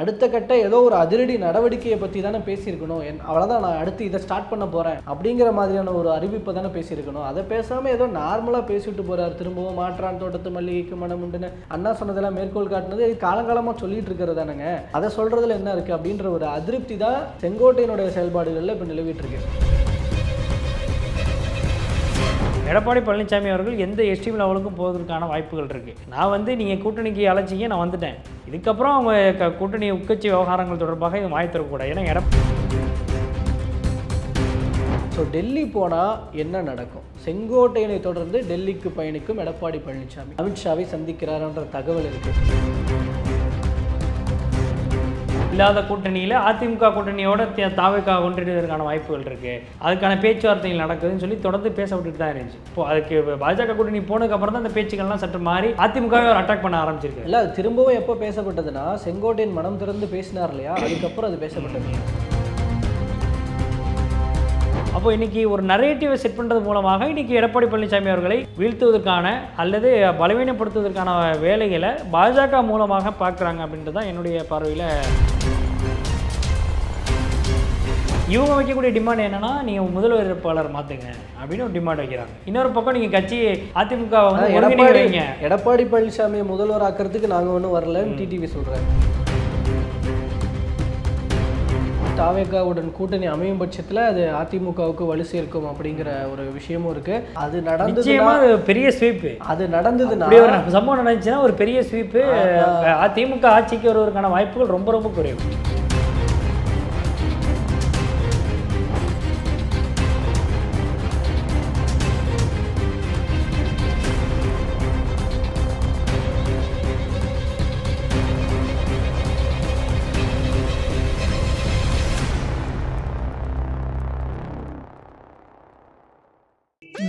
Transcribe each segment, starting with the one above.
அடுத்த கட்ட ஏதோ ஒரு அதிரடி நடவடிக்கையை பற்றி தானே பேசியிருக்கணும். என் அவ்வளோதான் நான் அடுத்து இதை ஸ்டார்ட் பண்ண போகிறேன் அப்படிங்கிற மாதிரியான ஒரு அறிவிப்பை தானே பேசியிருக்கணும். அதை பேசாமல் ஏதோ நார்மலாக பேசிட்டு போகிறார் திரும்பவும் மாற்றான் தோட்டத்து மல்லிகைக்கு மனம் உண்டுன்னு அண்ணா சொன்னதெல்லாம் மேற்கோள் காட்டினது இது காலங்காலமாக சொல்லிட்டு இருக்கிறது தானேங்க அதை சொல்கிறதுல என்ன இருக்குது அப்படின்ற ஒரு அதிருப்தி தான் செங்கோட்டையினுடைய செயல்பாடுகளில் இப்போ நிலவிட்டு இருக்கு. எடப்பாடி பழனிசாமி அவர்கள் எந்த எஸ்டிம் லெவலுக்கும் போவதற்கான வாய்ப்புகள் இருக்குது நான் வந்து நீங்கள் கூட்டணிக்கு அழைச்சிங்க நான் வந்துட்டேன். இதுக்கப்புறம் அவங்க கூட்டணி உட்கட்சி விவகாரங்கள் தொடர்பாக இது வாய் தரக்கூடாது ஏன்னா எடப் ஸோ டெல்லி போனால் என்ன நடக்கும்? செங்கோட்டையனை தொடர்ந்து டெல்லிக்கு பயணிக்கும் எடப்பாடி பழனிசாமி. அமித்ஷாவை சந்திக்கிறாருன்ற தகவல் இருக்குது இல்லாத கூட்டணியில் அதிமுக கூட்டணியோட தாவேக்கா கொண்டிருப்பதற்கான வாய்ப்புகள் இருக்குது அதுக்கான பேச்சுவார்த்தைகள் நடக்குதுன்னு சொல்லி தொடர்ந்து பேச விட்டுட்டு தான் இருந்துச்சு. இப்போ அதுக்கு பாஜக கூட்டணி போனதுக்கப்புறம் தான் அந்த பேச்சுக்கள்லாம் சற்று மாறி அதிமுகவை ஒரு அட்டாக் பண்ண ஆரம்பிச்சிருக்கு இல்லை திரும்பவும் எப்போ பேசப்பட்டதுன்னா செங்கோட்டையன் மனம் திறந்து பேசினார் இல்லையா? அதுக்கப்புறம் அது பேசப்பட்டது. அப்போ இன்னைக்கு ஒரு நரேட்டிவை செட் பண்ணுறது மூலமாக இன்னைக்கு எடப்பாடி பழனிசாமி அவர்களை வீழ்த்துவதற்கான அல்லது பலவீனப்படுத்துவதற்கான வேலைகளை பாஜக மூலமாக பார்க்குறாங்க அப்படின்றது தான் என்னுடைய பார்வையில் இவங்க வைக்கக்கூடிய டிமாண்ட் என்னன்னா நீங்கள் முதல்வர் வேட்பாளர் மாற்றுங்க அப்படின்னு ஒரு டிமாண்ட் வைக்கிறாங்க. இன்னொரு பக்கம் நீங்கள் கட்சி அதிமுக வந்து அதான் ஒருங்கிணைக்க எடப்பாடி பழனிசாமியை முதல்வர் ஆக்கிறதுக்கு நாங்கள் ஒன்றும் வரலன்னு டிடிவி சொல்கிறாரு தாவேகாவுடன் கூட்டணி அமையும் பட்சத்தில் அது அதிமுகவுக்கு வலு சேர்க்கும் அப்படிங்கிற ஒரு விஷயமும் இருக்கு. அது அது பெரிய ஸ்வீப்பு அது நடந்ததுன்னா சம்பவம் நடந்துச்சுன்னா ஒரு பெரிய ஸ்வீப்பு அதிமுக ஆட்சிக்கு வருவதற்கான வாய்ப்புகள் ரொம்ப ரொம்ப குறைவு.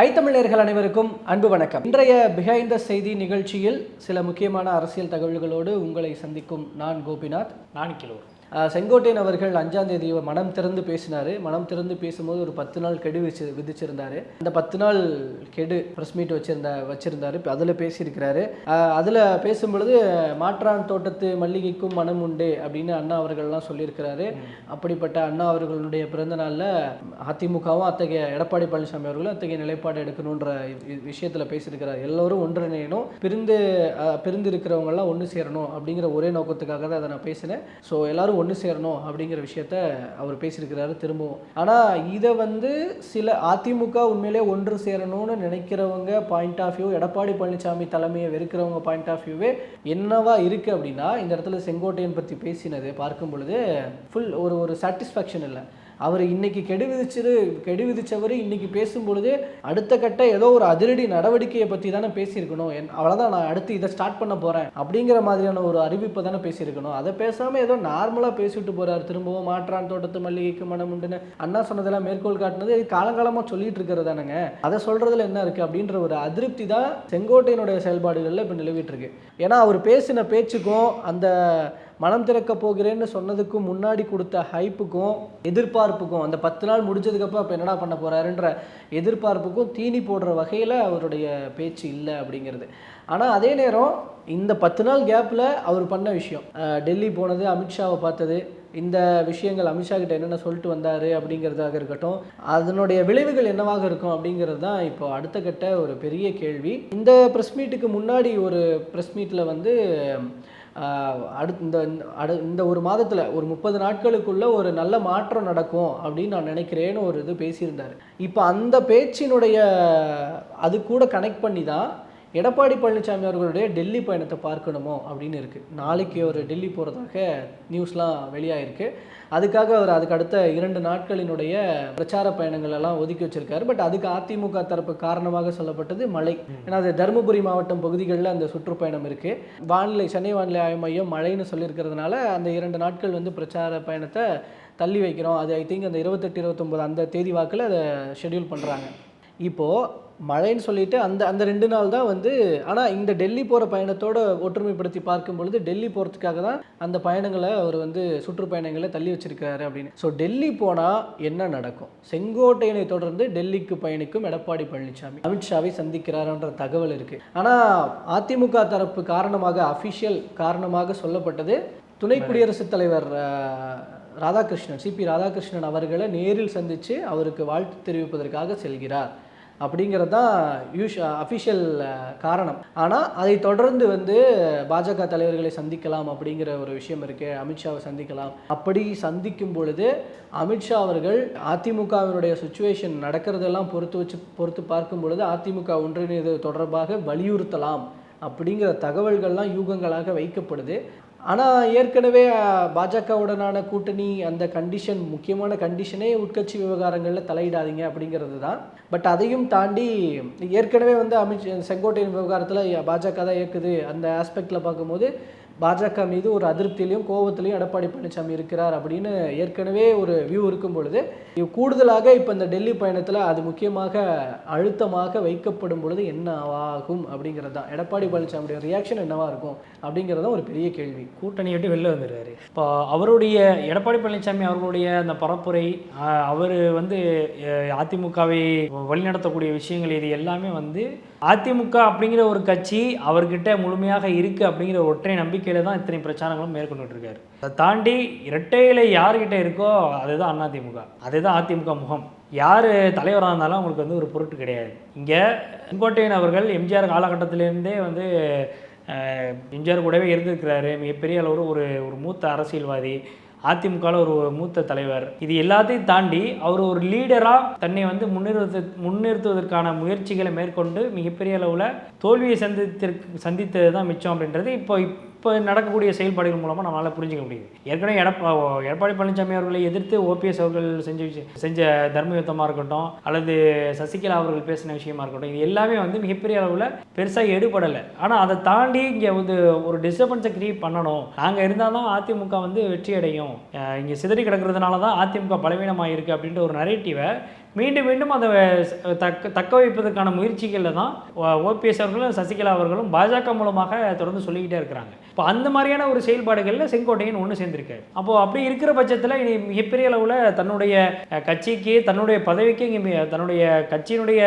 ஐத்தமிழர்கள் அனைவருக்கும் அன்பு வணக்கம். இன்றைய பிஹைண்ட் த செய்தி நிகழ்ச்சியில் சில முக்கியமான அரசியல் தகவல்களோடு உங்களை சந்திக்கும் நான் கோபிநாத். நான் கிலோர் செங்கோட்டையன் அவர்கள் அஞ்சாம் தேதி மனம் திறந்து பேசினார். மனம் திறந்து பேசும்போது ஒரு பத்து நாள் கெடு வச்சு விதிச்சிருந்தாரு. அந்த பத்து நாள் கெடு ப்ரெஸ் மீட் வச்சிருந்த வச்சிருந்தாரு. இப்போ அதில் பேசியிருக்கிறாரு. அதில் பேசும்பொழுது மாற்றான் தோட்டத்து மல்லிகைக்கும் மனம் உண்டு அப்படின்னு அண்ணா அவர்கள்லாம் சொல்லியிருக்கிறாரு. அப்படிப்பட்ட அண்ணா அவர்களுடைய பிறந்த நாளில் அதிமுகவும் அத்தகைய எடப்பாடி பழனிசாமி அவர்களும் அத்தகைய நிலைப்பாடு எடுக்கணுன்ற விஷயத்தில் பேசியிருக்கிறார். எல்லோரும் ஒன்றிணையணும். பிரிந்து பிரிந்து இருக்கிறவங்கெல்லாம் ஒன்று சேரணும் அப்படிங்கிற ஒரே நோக்கத்துக்காக தான் அதை நான் பேசினேன். ஸோ எல்லோரும் ஒன்று சேரணும் அப்படிங்கிற விஷயத்த அவர் பேசியிருக்கிறாரு திரும்பவும். ஆனால் இதை வந்து சில அதிமுக உண்மையிலே ஒன்று சேரணும்னு நினைக்கிறவங்க point of view Edappadi Palaniswami தலைமையை வெறுக்கிறவங்க பாயிண்ட் ஆஃப் வியூவே என்னவா இருக்குது அப்படின்னா இந்த இடத்துல செங்கோட்டையன் பற்றி பேசினது பார்க்கும் பொழுது ஃபுல் ஒரு ஒரு சாட்டிஸ்ஃபேக்ஷன் இல்லை. அவர் இன்னைக்கு கெடு விதிச்சிரு கெடு விதிச்சவர் இன்னைக்கு பேசும்பொழுது அடுத்த கட்ட ஏதோ ஒரு அதிரடி நடவடிக்கையை பற்றி தானே பேசியிருக்கணும். என் அவ்வளோதான் நான் அடுத்து இதை ஸ்டார்ட் பண்ண போகிறேன் அப்படிங்கிற மாதிரியான ஒரு அறிவிப்பை தானே பேசியிருக்கணும். அதை பேசாமல் ஏதோ நார்மலாக பேசிட்டு போகிறார் திரும்பவும் மாற்றான் தோட்டத்து மல்லிகைக்கு மனம் உண்டுன்னு அண்ணா சொன்னதெல்லாம் மேற்கோள் காட்டினது காலங்காலமாக சொல்லிட்டு இருக்கிறது தானேங்க அதை சொல்கிறதுல என்ன இருக்குது அப்படின்ற ஒரு அதிருப்தி தான் செங்கோட்டையினுடைய செயல்பாடுகளில் இப்போ நிலவிட்டு இருக்கு. ஏன்னா அவர் பேசின பேச்சுக்கும் அந்த மனம் திறக்க போகிறேன்னு சொன்னதுக்கும் முன்னாடி கொடுத்த ஹைப்புக்கும் எதிர்பார்ப்புக்கும் அந்த பத்து நாள் முடிஞ்சதுக்கப்புறம் அப்போ என்னடா பண்ண போகிறாருன்ற எதிர்பார்ப்புக்கும் தீனி போடுற வகையில் அவருடைய பேச்சு இல்லை அப்படிங்கிறது. ஆனால் அதே நேரம் இந்த பத்து நாள் கேப்பில் அவர் பண்ண விஷயம். டெல்லி போனது அமித்ஷாவை பார்த்தது இந்த விஷயங்கள் அமித்ஷா கிட்ட என்னென்ன சொல்லிட்டு வந்தார் அப்படிங்கிறதாக இருக்கட்டும் அதனுடைய விளைவுகள் என்னவாக இருக்கும் அப்படிங்கிறது தான் இப்போ அடுத்த கட்ட ஒரு பெரிய கேள்வி. இந்த ப்ரெஸ் மீட்டுக்கு முன்னாடி ஒரு ப்ரெஸ் மீட்டில் வந்து அடுத்து இந்த அடு இந்த ஒரு மாதத்தில் ஒரு முப்பது நாட்களுக்குள்ளே ஒரு நல்ல மாற்றம் நடக்கும் அப்படின்னு நான் நினைக்கிறேன்னு ஒரு இது பேசியிருந்தார். இப்போ அந்த பேச்சினுடைய அது கூட கனெக்ட் பண்ணி தான் எடப்பாடி பழனிசாமி அவர்களுடைய டெல்லி பயணத்தை பார்க்கணுமோ அப்படின்னு இருக்குது நாளைக்கு அவர் டெல்லி போகிறதாக நியூஸ்லாம் வெளியாகிருக்கு அதுக்காக அவர் அதுக்கு அடுத்த இரண்டு நாட்களினுடைய பிரச்சார பயணங்கள் எல்லாம் ஒதுக்கி வச்சிருக்காரு. பட் அதுக்கு அதிமுக தரப்பு காரணமாக சொல்லப்பட்டது மழை. ஏன்னா அது தருமபுரி மாவட்டம் பகுதிகளில் அந்த சுற்றுப்பயணம் இருக்குது வானிலை சென்னை வானிலை ஆய்வு மையம் மழைன்னு சொல்லியிருக்கிறதுனால அந்த இரண்டு நாட்கள் வந்து பிரச்சார பயணத்தை தள்ளி வைக்கிறோம். அது ஐ திங்க் அந்த இருபத்தெட்டு இருபத்தொம்போது அந்த தேதி வாக்கில் அதை ஷெட்யூல் பண்ணுறாங்க இப்போது மழைன்னு சொல்லிட்டு அந்த அந்த ரெண்டு நாள் தான் வந்து ஆனால் இந்த டெல்லி போகிற பயணத்தோட ஒற்றுமைப்படுத்தி பார்க்கும் பொழுது டெல்லி போகிறதுக்காக தான் அந்த பயணங்களை அவர் வந்து சுற்றுப்பயணங்களை தள்ளி வச்சிருக்காரு அப்படின்னு. ஸோ டெல்லி போனால் என்ன நடக்கும்? செங்கோட்டையனை தொடர்ந்து டெல்லிக்கு பயணிக்கும் எடப்பாடி பழனிசாமி அமித்ஷாவை சந்திக்கிறாருன்ற தகவல் இருக்குது ஆனால் அதிமுக தரப்பு காரணமாக அஃபிஷியல் காரணமாக சொல்லப்பட்டது துணை குடியரசுத் தலைவர் ராதாகிருஷ்ணன் சிபி ராதாகிருஷ்ணன் அவர்களை நேரில் சந்தித்து அவருக்கு வாழ்த்து தெரிவிப்பதற்காக செல்கிறார். அப்படிங்கிறது தான் யூஷ் அஃபிஷியல் காரணம். ஆனால் அதை தொடர்ந்து வந்து பாஜக தலைவர்களை சந்திக்கலாம் அப்படிங்கிற ஒரு விஷயம் இருக்குது அமித்ஷாவை சந்திக்கலாம். அப்படி சந்திக்கும் பொழுது அமித்ஷா அவர்கள் அதிமுகவினுடைய சுச்சுவேஷன் நடக்கிறதெல்லாம் பொறுத்து வச்சு பொறுத்து பார்க்கும் பொழுது அதிமுக ஒன்றிணைது தொடர்பாக வலியுறுத்தலாம் அப்படிங்கிற தகவல்கள்லாம் யூகங்களாக வைக்கப்படுது. ஆனால் ஏற்கனவே பாஜகவுடனான கூட்டணி அந்த கண்டிஷன் முக்கியமான கண்டிஷனே உட்கட்சி விவகாரங்களில் தலையிடாதீங்க அப்படிங்கிறது தான். பட் அதையும் தாண்டி ஏற்கனவே வந்து அமித் செங்கோட்டையின் விவகாரத்தில் பாஜக தான் இயக்குது அந்த ஆஸ்பெக்டில் பார்க்கும்போது பாஜக மீது ஒரு அதிருப்தியிலையும் கோபத்திலையும் எடப்பாடி பழனிசாமி இருக்கிறார் அப்படின்னு ஏற்கனவே ஒரு வியூ இருக்கும் பொழுது கூடுதலாக இப்போ இந்த டெல்லி பயணத்தில் அது முக்கியமாக அழுத்தமாக வைக்கப்படும் பொழுது என்ன ஆகும் அப்படிங்கிறது தான் எடப்பாடி பழனிசாமியுடைய ரியாக்ஷன் என்னவா இருக்கும் அப்படிங்கிறது தான் ஒரு பெரிய கேள்வி. கூட்டணி விட்டு வெளில வந்துடுறாரு. இப்போ அவருடைய எடப்பாடி பழனிசாமி அவர்களுடைய அந்த பரப்புரை அவர் வந்து அதிமுகவை வழிநடத்தக்கூடிய விஷயங்கள் இது எல்லாமே வந்து அதிமுக அப்படிங்கிற ஒரு கட்சி அவர்கிட்ட முழுமையாக இருக்கு அப்படிங்கிற ஒற்றை நம்பிக்கை நம்பிக்கையில தான் இத்தனை பிரச்சாரங்களும் மேற்கொண்டு இருக்காரு அதை தாண்டி இரட்டையில யார்கிட்ட இருக்கோ அதுதான் அதிமுக. அதுதான் அதிமுக முகம். யார் தலைவராக இருந்தாலும் அவங்களுக்கு வந்து ஒரு பொருட்டு கிடையாது. இங்கே செங்கோட்டையன் அவர்கள் எம்ஜிஆர் காலகட்டத்திலேருந்தே வந்து எம்ஜிஆர் கூடவே இருந்திருக்கிறாரு. மிகப்பெரிய அளவில் ஒரு ஒரு மூத்த அரசியல்வாதி அதிமுகவில் ஒரு மூத்த தலைவர். இது எல்லாத்தையும் தாண்டி அவர் ஒரு லீடராக தன்னை வந்து முன்னிறுத்து முன்னிறுத்துவதற்கான முயற்சிகளை மேற்கொண்டு மிகப்பெரிய அளவில் தோல்வியை சந்தித்திருக்கு சந்தித்தது தான் மிச்சம் அப்படின்றது இப்போ இப்போ நடக்கக்கூடிய செயல்பாடுகள் மூலமாக நம்மளால் புரிஞ்சிக்க முடியுது. ஏற்கனவே எடப்பா எடப்பாடி பழனிசாமி அவர்களை எதிர்த்து ஓபிஎஸ் அவர்கள் செஞ்ச விஷயம் செஞ்ச தர்ம யுத்தமாக இருக்கட்டும் அல்லது சசிகலா அவர்கள் பேசின விஷயமா இருக்கட்டும் இது எல்லாமே வந்து மிகப்பெரிய அளவில் பெருசாக எடுபடலை ஆனால் அதை தாண்டி இங்கே வந்து ஒரு டிஸ்டர்பன்ஸை கிரியேட் பண்ணணும். நாங்கள் இருந்தால் தான் அதிமுக வந்து வெற்றி அடையும் இங்கே சிதறி கிடக்கிறதுனால தான் அதிமுக பலவீனமாக இருக்குது அப்படின்ற ஒரு நரேட்டிவை மீண்டும் மீண்டும் அதை தக்க தக்க வைப்பதற்கான முயற்சிகளில் தான் ஓபிஎஸ் அவர்களும் சசிகலா அவர்களும் பாஜக மூலமாக தொடர்ந்து சொல்லிக்கிட்டே இருக்கிறாங்க. இப்போ அந்த மாதிரியான ஒரு செயல்பாடுகளில் செங்கோட்டையன் ஒன்று சேர்ந்திருக்காரு. அப்போது அப்படி இருக்கிற பட்சத்தில் இனி மிகப்பெரிய அளவில் தன்னுடைய கட்சிக்கு தன்னுடைய பதவிக்கு இங்கே தன்னுடைய கட்சியினுடைய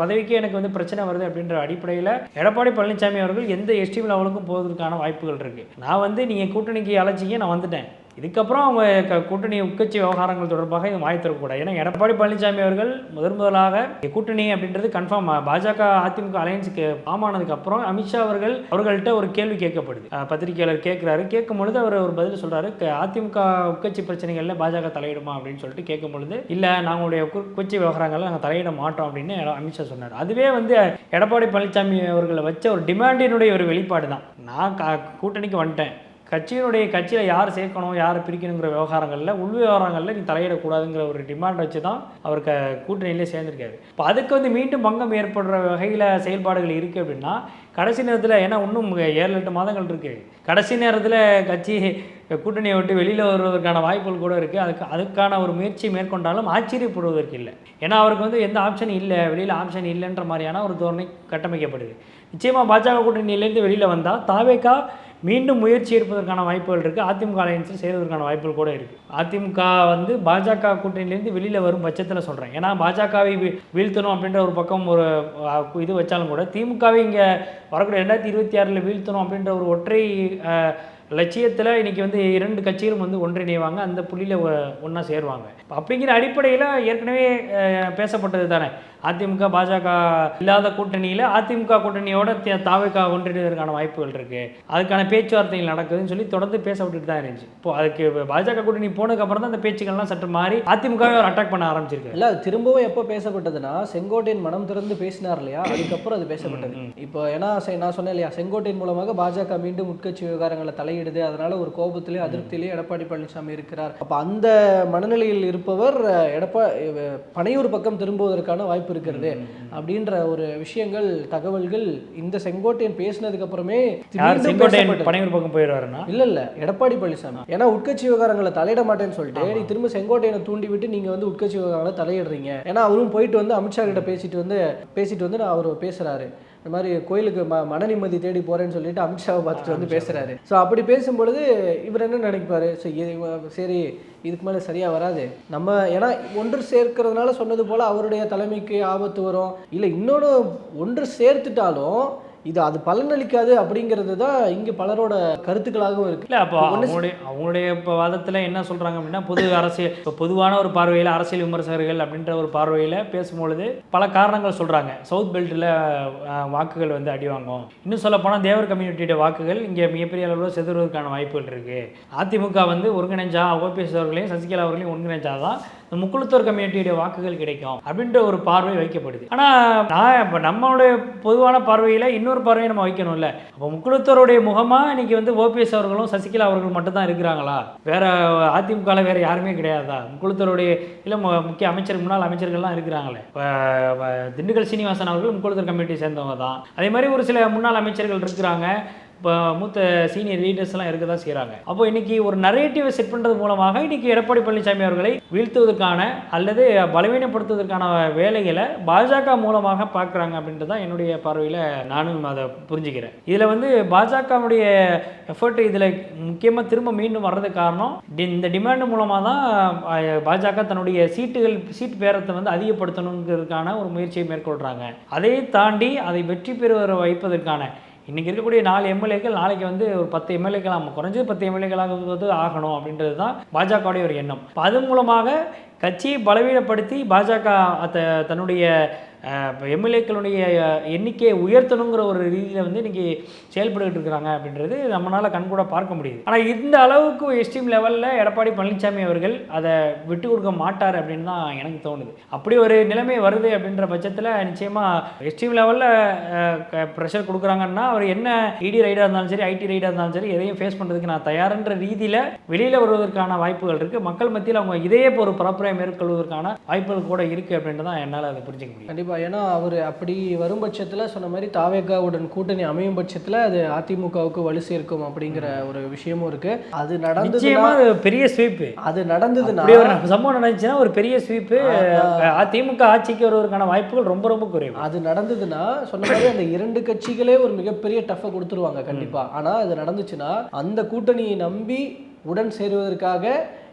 பதவிக்கு எனக்கு வந்து பிரச்சனை வருது அப்படின்ற அடிப்படையில் எடப்பாடி பழனிசாமி அவர்கள் எந்த எஸ்டி லெவலுக்கும் போவதற்கான வாய்ப்புகள் இருக்குது நான் வந்து நீங்கள் கூட்டணிக்கு அழைச்சிங்க நான் வந்துட்டேன். இதுக்கப்புறம் அவங்க க- கூட்டணி உட்கட்சி விவகாரங்கள் தொடர்பாக இது வாய் தரக்கூடாது. ஏன்னா எடப்பாடி பழனிசாமி அவர்கள் முதன் முதலாக கூட்டணி அப்படின்றது கன்ஃபார்ம் பாஜக அதிமுக அலையன்ஸுக்கு ஃபார்ம் ஆனதுக்கு அப்புறம் அமித்ஷா அவர்கள் அவர்கள்ட்ட ஒரு கேள்வி கேட்கப்படுது. பத்திரிகையாளர் கேட்குறாரு. கேட்கும் பொழுது அவர் ஒரு பதில் சொல்றாரு அதிமுக உட்கட்சி பிரச்சனைகளில் பாஜக தலையிடுமா? அப்படின்னு சொல்லிட்டு கேட்கும் பொழுது இல்லை நாங்களுடைய உட்கட்சி விவகாரங்களில் நாங்கள் தலையிட மாட்டோம் அப்படின்னு அமித்ஷா சொன்னார். அதுவே வந்து எடப்பாடி பழனிசாமி அவர்களை வச்ச ஒரு டிமாண்டினுடைய ஒரு வெளிப்பாடு தான் நான் கூட்டணிக்கு வந்துட்டேன். கட்சியினுடைய கட்சியில் யார் சேர்க்கணும் யார் பிரிக்கணுங்கிற விவகாரங்களில் உள் விவகாரங்களில் நீ தலையிடக்கூடாதுங்கிற ஒரு டிமாண்ட் வச்சு தான் அவர் க கூட்டணியிலே சேர்ந்திருக்காரு. இப்போ அதுக்கு வந்து மீண்டும் பங்கம் ஏற்படுற வகையில் செயல்பாடுகள் இருக்குது அப்படின்னா கடைசி நேரத்தில் ஏன்னா இன்னும் ஏழு எட்டு மாதங்கள் இருக்குது கடைசி நேரத்தில் கட்சி கூட்டணியை விட்டு வெளியில் வருவதற்கான வாய்ப்புகள் கூட இருக்குது அதுக்கு அதுக்கான ஒரு முயற்சி மேற்கொண்டாலும் ஆச்சரியப்படுவதற்கு இல்லை. ஏன்னா அவருக்கு வந்து எந்த ஆப்ஷன் இல்லை. வெளியில் ஆப்ஷன் இல்லைன்ற மாதிரியான ஒரு தோரணை கட்டமைக்கப்படுது. நிச்சயமாக பாஜக கூட்டணியிலேருந்து வெளியில் வந்தால் தாவேக்கா மீண்டும் முயற்சி எடுப்பதற்கான வாய்ப்புகள் இருக்குது அதிமுக அலையன்ஸில் சேர்வதற்கான வாய்ப்புகள் கூட இருக்குது அதிமுக வந்து பாஜக கூட்டணியிலேருந்து வெளியில் வரும் பட்சத்தில் சொல்கிறேன் ஏன்னா பாஜகவை வீ- வீழ்த்தணும் அப்படின்ற ஒரு பக்கம் ஒரு இது வச்சாலும் கூட திமுகவை இங்கே வரக்கூடிய ரெண்டாயிரத்தி இருபத்தி ஆறில் வீழ்த்தணும் அப்படின்ற ஒரு ஒற்றை லட்சியத்தில் இன்னைக்கு வந்து இரண்டு கட்சிகளும் வந்து ஒன்றிணைவாங்க. அந்த புள்ளியில் ஒன்றா சேருவாங்க. அப்படிங்கிற அடிப்படையில் ஏற்கனவே பேசப்பட்டது தானே. அதிமுக பாஜக இல்லாத கூட்டணியில் அதிமுக கூட்டணியோட தி- தாவேக்கா ஒன்றிணைவதற்கான வாய்ப்புகள் இருக்குது அதுக்கான பேச்சுவார்த்தைகள் நடக்குதுன்னு சொல்லி தொடர்ந்து பேசப்பட்டுட்டு தான் இருந்துச்சு. இப்போ அதுக்கு பாஜக கூட்டணி போனதுக்கு அப்புறம் தான் அந்த பேச்சுக்கள்லாம் சற்று மாறி அதிமுகவை ஒரு அட்டாக் பண்ண ஆரம்பிச்சிருக்கு இல்ல திரும்பவும் எப்போ பேசப்பட்டதுன்னா செங்கோட்டையன் மனம் திறந்து பேசினார் இல்லையா? அதுக்கப்புறம் அது பேசப்பட்டது. இப்போ ஏன்னா நான் சொன்னேன் இல்லையா செங்கோட்டையன் மூலமாக பாஜக மீண்டும் உட்கட்சி விவகாரங்களை தலையிட பண்ணிடுது அதனால ஒரு கோபத்திலே அதிருப்தியிலே எடப்பாடி பழனிசாமி இருக்கிறார். அப்ப அந்த மனநிலையில் இருப்பவர் எடப்பா பனையூர் பக்கம் திரும்புவதற்கான வாய்ப்பு இருக்கிறது. அப்படின்ற ஒரு விஷயங்கள் தகவல்கள் இந்த செங்கோட்டையன் பேசினதுக்கு அப்புறமே. பனையூர் பக்கம் போயிடுவாருன்னா? இல்ல இல்ல. எடப்பாடி பழனிசாமி. ஏன்னா உட்கட்சி விவகாரங்களை தலையிட மாட்டேன்னு சொல்லிட்டு நீ திரும்ப செங்கோட்டையனை தூண்டி விட்டு நீங்க வந்து உட்கட்சி விவகாரங்களை தலையிடுறீங்க. ஏன்னா அவரும் போயிட்டு வந்து அமித்ஷா கிட்ட பேசிட்டு வந்து பேசிட்டு வந்து அவர் பேசுறாரு. இந்த மாதிரி கோயிலுக்கு ம மன நிம்மதி தேடி போறேன்னு சொல்லிட்டு அமித்ஷாவை பார்த்துட்டு வந்து பேசுறாரு. ஸோ அப்படி பேசும்பொழுது இவர் என்ன நினைப்பாரு? ஸோ சரி இதுக்கு மேலே சரியா வராது. நம்ம ஏன்னா ஒன்று சேர்க்கறதுனால சொன்னது போல அவருடைய தலைமைக்கு ஆபத்து வரும். இல்லை இன்னொன்று ஒன்று சேர்த்துட்டாலும் இது அது பலனளிக்காது அப்படிங்கிறது தான் இங்கே பலரோட கருத்துக்களாகவும் இருக்கு. இல்லை அப்போ அவங்களுடைய அவங்களுடைய இப்போ வாதத்தில் என்ன சொல்கிறாங்க அப்படின்னா பொது அரசியல் இப்போ பொதுவான ஒரு பார்வையில் அரசியல் விமர்சகர்கள் அப்படின்ற ஒரு பார்வையில் பேசும்பொழுது பல காரணங்கள் சொல்கிறாங்க சவுத் பெல்ட்டில் வாக்குகள் வந்து அடி வாங்கும். இன்னும் சொல்ல போனால் தேவர் கம்யூனிட்டியோட வாக்குகள் இங்கே மிகப்பெரிய அளவில் செதுறுவதற்கான வாய்ப்புகள் இருக்குது அதிமுக வந்து ஒருங்கிணைஞ்சா ஓபிஎஸ் அவர்களையும் சசிகலா அவர்களையும் ஒருங்கிணைஞ்சாதான் முக்குளத்தூர் கம்யூனிட்டியுடைய வாக்குகள் கிடைக்கும் அப்படின்ற ஒரு பார்வை வைக்கப்படுது. ஆனால் நான் இப்போ நம்மளுடைய பொதுவான பார்வையில் இன்னொரு பார்வையை நம்ம வைக்கணும்ல. அப்போ முக்குளத்தூருடைய முகமாக இன்னைக்கு வந்து ஓபிஎஸ் அவர்களும் சசிகலா அவர்கள் மட்டும்தான் இருக்கிறாங்களா? வேற அதிமுகவில் வேற யாருமே கிடையாதா? முக்குளத்தூருடைய இல்லை முக்கிய அமைச்சர் முன்னாள் அமைச்சர்கள்லாம் இருக்கிறாங்களே. இப்போ திண்டுக்கல் சீனிவாசன் அவர்கள் முக்குளத்தூர் கம்யூனிட்டி சேர்ந்தவங்க தான். அதே மாதிரி ஒரு சில முன்னாள் அமைச்சர்கள் இருக்கிறாங்க. இப்போ மூத்த சீனியர் லீடர்ஸ்லாம் இருக்க தான் செய்கிறாங்க அப்போ இன்னைக்கு ஒரு நரேட்டிவை செட் பண்ணுறது மூலமாக இன்னைக்கு எடப்பாடி பழனிசாமி அவர்களை வீழ்த்துவதற்கான அல்லது பலவீனப்படுத்துவதற்கான வேலைகளை பாஜக மூலமாக பார்க்குறாங்க அப்படின்றது தான் என்னுடைய பார்வையில் நானும் அதை புரிஞ்சுக்கிறேன். இதில் வந்து பாஜகவுடைய எஃபர்ட் இதில் முக்கியமாக திரும்ப மீண்டும் வர்றதுக்கு காரணம் டி- இந்த டிமாண்ட் மூலமாக தான் பாஜக தன்னுடைய சீட்டுகள் சீட் பேரத்தை வந்து அதிகப்படுத்தணுங்கிறதுக்கான ஒரு முயற்சியை மேற்கொள்கிறாங்க அதை தாண்டி அதை வெற்றி பெறுவரை வைப்பதற்கான இன்றைக்கி இருக்கக்கூடிய நாலு எம்எல்ஏக்கள் நாளைக்கு வந்து ஒரு பத்து எம்எல்ஏக்கள் நம்ம குறைஞ்சது பத்து எம்எல்ஏக்களாக வந்து ஆகணும் அப்படின்றது தான் பாஜகவுடைய ஒரு எண்ணம். அது மூலமாக கட்சியை பலவீனப்படுத்தி பாஜக அத தன்னுடைய எம்எல்ஏக்களுடைய எண்ணிக்கையை உயர்த்தணுங்கிற ஒரு ரீதியில் வந்து இன்றைக்கி செயல்பட்டுக்கிட்டு இருக்கிறாங்க அப்படின்றது நம்மளால் கண்கூட பார்க்க முடியுது. ஆனால் இந்த அளவுக்கு எஸ்டீம் லெவலில் எடப்பாடி பழனிசாமி அவர்கள் அதை விட்டு கொடுக்க மாட்டார் அப்படின்னு தான் எனக்கு தோணுது. அப்படி ஒரு நிலைமை வருது அப்படின்ற பட்சத்தில் நிச்சயமாக எஸ்டீம் லெவலில் ப்ரெஷர் கொடுக்குறாங்கன்னா அவர் என்ன இடி ரைடாக இருந்தாலும் சரி ஐடி ரைடாக இருந்தாலும் சரி எதையும் ஃபேஸ் பண்ணுறதுக்கு நான் தயார்ன்ற ரீதியில் வெளியில் வருவதற்கான வாய்ப்புகள் இருக்குது மக்கள் மத்தியில் அவங்க இதே இப்போ ஒரு பரப்புரை மேற்கொள்வதற்கான வாய்ப்புகள் கூட இருக்குது அப்படின்றது தான் என்னால் அதை புரிஞ்சிக்க முடியும் கண்டிப்பாக கண்டிப்பா ஏன்னா அவர் அப்படி வரும் பட்சத்துல சொன்ன மாதிரி தாவேகாவுடன் கூட்டணி அமையும் பட்சத்துல அது அதிமுகவுக்கு வலு சேர்க்கும் அப்படிங்கிற ஒரு விஷயமும் இருக்கு. அது அது பெரிய ஸ்வீப்பு. அது நடந்ததுன்னா சம்பவம் நடந்துச்சுன்னா ஒரு பெரிய ஸ்வீப்பு. அதிமுக ஆட்சிக்கு வருவதற்கான வாய்ப்புகள் ரொம்ப ரொம்ப குறைவு. அது நடந்ததுன்னா சொன்ன மாதிரி அந்த இரண்டு கட்சிகளே ஒரு மிகப்பெரிய டஃப்பை கொடுத்துருவாங்க கண்டிப்பா. ஆனா அது நடந்துச்சுன்னா அந்த கூட்டணியை நம்பி உடன் சேருவதற்காக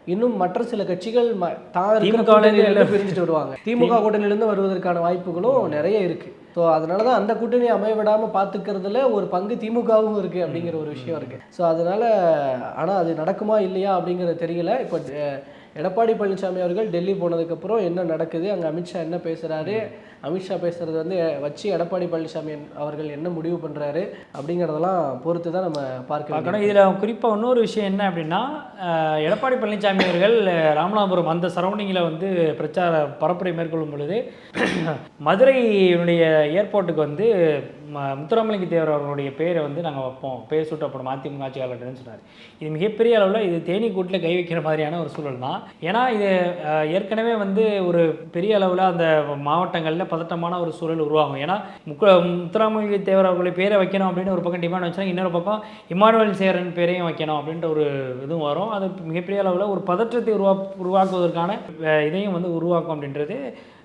இன்னும் மற்ற சில கட்சிகள் தான் திமுக பிரிஞ்சுட்டு வருவாங்க. திமுக கூட்டணியிலிருந்து வருவதற்கான வாய்ப்புகளும் நிறைய இருக்கு. ஸோ அதனால தான் அந்த கூட்டணி அமைய விடாம பார்த்துக்கிறதுல ஒரு பங்கு திமுகவும் இருக்கு அப்படிங்கிற ஒரு விஷயம் இருக்கு. ஸோ அதனால ஆனா அது நடக்குமா இல்லையா அப்படிங்கிறது தெரியல. இப்போ எடப்பாடி பழனிசாமி அவர்கள் டெல்லி போனதுக்கப்புறம் என்ன நடக்குது? அங்கே அமித்ஷா என்ன பேசுகிறாரு அமித்ஷா பேசுறது வந்து வச்சு எடப்பாடி பழனிசாமி அவர்கள் என்ன முடிவு பண்ணுறாரு அப்படிங்கிறதெல்லாம் பொறுத்து தான் நம்ம. பார்க்கணும். இதில் குறிப்பாக இன்னொரு விஷயம் என்ன அப்படின்னா எடப்பாடி பழனிசாமி அவர்கள் ராமநாதபுரம் அந்த சரௌண்டிங்கில் வந்து பிரச்சார பரப்புரை மேற்கொள்ளும் பொழுது மதுரையினுடைய ஏர்போர்ட்டுக்கு வந்து முத்துராமலிங்க தேவர் அவர்களுடைய பேரை வந்து நாங்கள் வைப்போம். பேர் சூட்டப்படும். அதிமுக ஆட்சியாளர்னு சொன்னார். இது மிகப்பெரிய அளவில் இது தேனி கூட்டில் கை வைக்கிற மாதிரியான ஒரு சூழல் தான். ஏன்னா இது ஏற்கனவே வந்து ஒரு பெரிய அளவில் அந்த மாவட்டங்களில் பதட்டமான ஒரு சூழல் உருவாகும். ஏன்னா முக்க முத்துராமலிங்க தேவர் அவர்களை பேரை வைக்கணும் அப்படின்னு ஒரு பக்கம் டிமாண்ட் வச்சாங்க இன்னொரு பக்கம் இமானுவல் சேரன் பேரையும் வைக்கணும் அப்படின்ற ஒரு இதுவும் வரும். அது மிகப்பெரிய அளவில் ஒரு பதற்றத்தை உருவா உருவாக்குவதற்கான இதையும் வந்து உருவாக்கும் அப்படின்றது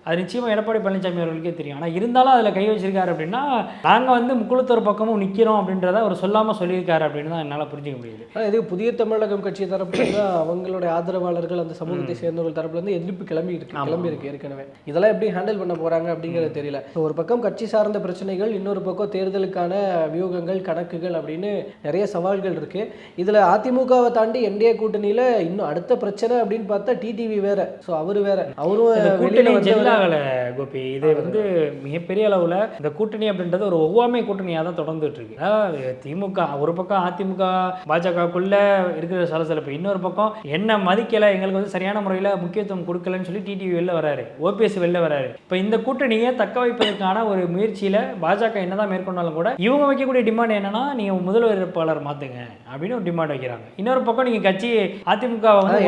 அது நிச்சயமாக எடப்பாடி பழனிசாமி அவர்களுக்கே தெரியும். ஆனால் இருந்தாலும் அதில் கை வச்சிருக்காரு அப்படின்னா நாங்கள் வந்து முக்குளத்தூர் பக்கமும் நிற்கிறோம் அப்படின்றத அவர் சொல்லாமல் சொல்லியிருக்காரு அப்படின்னு தான் என்னால் புரிஞ்சுக்க முடியுது. இது புதிய தமிழகம் கட்சி தரப்புல இருந்து அவங்களுடைய ஆதரவாளர்கள் அந்த சமூகத்தை சேர்ந்தவர்கள் தரப்புல இருந்து எதிர்ப்பு கிளம்பி இருக்கு கிளம்பி இருக்கு ஏற்கனவே. இதெல்லாம் எப்படி ஹேண்டில் பண்ண போறாங்க அப்படிங்கிறது தெரியல. ஒரு பக்கம் கட்சி சார்ந்த பிரச்சனைகள் இன்னொரு பக்கம் தேர்தலுக்கான வியூகங்கள் கணக்குகள் அப்படின்னு நிறைய சவால்கள் இருக்கு. இதுல அதிமுகவை தாண்டி என்டிஏ கூட்டணியில இன்னும் அடுத்த பிரச்சனை அப்படின்னு பார்த்தா டிடிவி வேற. ஸோ அவரு வேற. அவரும் வெளியில ஆகலை கோபி இது வந்து மிகப்பெரிய அளவில் இந்த கூட்டணி அப்படின்றது ஒரு ஒவ்வாமை கூட்டணியாக தான் தொடர்ந்துட்டு இருக்கு. திமுக ஒரு பக்கம் அதிமுக பாஜகக்குள்ள இருக்கிற சலசலப்பு இன்னொரு பக்கம் என்ன மதிக்கலை எங்களுக்கு வந்து சரியான முறையில் முக்கியத்துவம் கொடுக்கலன்னு சொல்லி டிடிவி வெளில வராரு ஓபிஎஸ் வெளில வராரு. இப்போ இந்த கூட்டணியை தக்க வைப்பதற்கான ஒரு முயற்சியில் பாஜக என்னதான் மேற்கொண்டாலும் கூட இவங்க வைக்கக்கூடிய டிமாண்ட் என்னன்னா நீங்கள் முதல்வர் வேட்பாளர் மாற்றுங்க அப்படின்னு ஒரு டிமாண்ட் வைக்கிறாங்க. இன்னொரு பக்கம் நீங்கள் கட்சி அதிமுக வந்து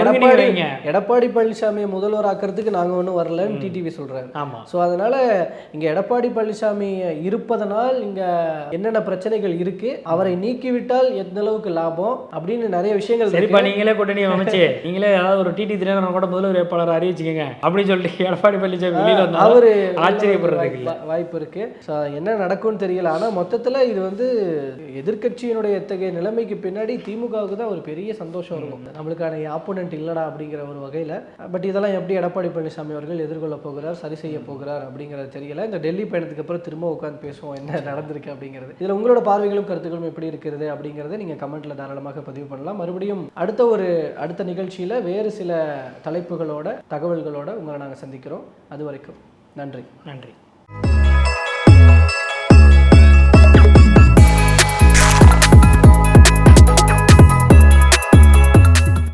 எடப்பாடி பழனிசாமியை முதல்வர் ஆக்கிறதுக்கு நாங்க ஒன்றும் வரலன்னு டிடிவி சொல்றாரு. ஆமாம் ஸோ அதனால இங்க எடப்பாடி பழனிசாமி இருப்பதனால் இங்க என்னென்ன பிரச்சனைகள் இருக்கு அவரை நீக்கிவிட்டால் எந்த அளவுக்கு லாபம் அப்படின்னு நிறைய விஷயங்கள் சரிப்பா. நீங்களே கூட்டணி அமைச்சு நீங்களே ஏதாவது ஒரு டிடி தினகரன் கூட முதல்வர் வேட்பாளர் அறிவிச்சுக்கங்க அப்படின்னு சொல்லிட்டு எடப்பாடி பழனிசாமி வெளியில அவரு ஆச்சரியப்படுறதுக்கு வாய்ப்பு- வாய்ப்பு இருக்கு. ஸோ என்ன நடக்கும்னு தெரியல. ஆனா மொத்தத்துல இது வந்து எதிர்க்கட்சியினுடைய இத்தகைய நிலைமைக்கு பின்னாடி திமுகவுக்கு தான் ஒரு பெரிய சந்தோஷம் இருக்கும். நம்மளுக்கான ஆப்போனன்ட் இல்லடா அப்படிங்கிற ஒரு வகையில. பட் இதெல்லாம் எப்படி எடப்பாடி பழனிசாமி அவர்கள் எதிர்கொள்ள போகிறார்? சரி செய்ய போகிறார் அப்படிங்கிறது தெரியல. இந்த டெல்லி பயணத்துக்கு அப்புறம் திரும்ப உட்காந்து பேசுவோம் என்ன நடந்திருக்கு அப்படிங்கிறது. இதுல உங்களோட பார்வைகளும் கருத்துக்களும் எப்படி இருக்கிறது அப்படிங்கறத நீங்க கமெண்ட்ல தாராளமாக பதிவு பண்ணலாம். மறுபடியும் அடுத்த ஒரு அடுத்த நிகழ்ச்சியில வேறு சில தலைப்புகளோட தகவல்களோட உங்களை நாங்க சந்திக்கிறோம். அது வரைக்கும் நன்றி. நன்றி.